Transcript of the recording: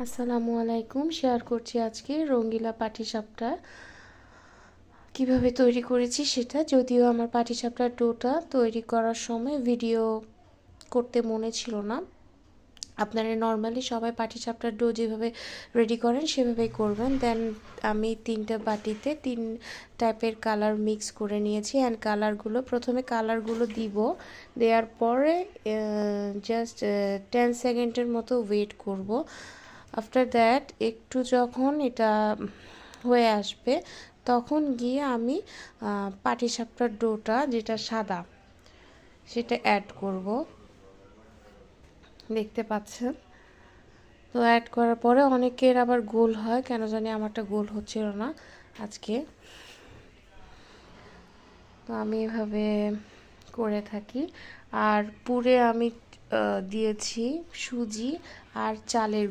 আসসালামু আলাইকুম। শেয়ার করছি আজকে রঙ্গিলা পাটিসাপটা। কীভাবে তৈরি করেছি সেটা? যদিও আমার পাটিসাপটার ডোটা তৈরি করার সময় ভিডিও করতে মনে ছিল না। আপনারা নর্মালি সবাই পাটিসাপটার ডো যেভাবে রেডি করেন সেভাবেই করবেন। দেন আমি তিনটা বাটিতে তিন টাইপের কালার মিক্স করে নিয়েছি অ্যান্ড কালারগুলো প্রথমে কালারগুলো দিব। দেওয়ার পরে জাস্ট টেন সেকেন্ডের মতো ওয়েট করব। আফটার দ্যাট একটু যখন এটা হয়ে আসবে, তখন গিয়ে আমি পাটিসাপটার ডোটা, যেটা সাদা, সেটা অ্যাড করব। দেখতে পাচ্ছেন? তো অ্যাড করার পরে অনেকের আবার গোল হয়, কেন জানি আমারটা গোল হচ্ছিল না আজকে। তো আমি এভাবে করে থাকি। আর পুরে আমি দিয়েছি সুজি আর চালের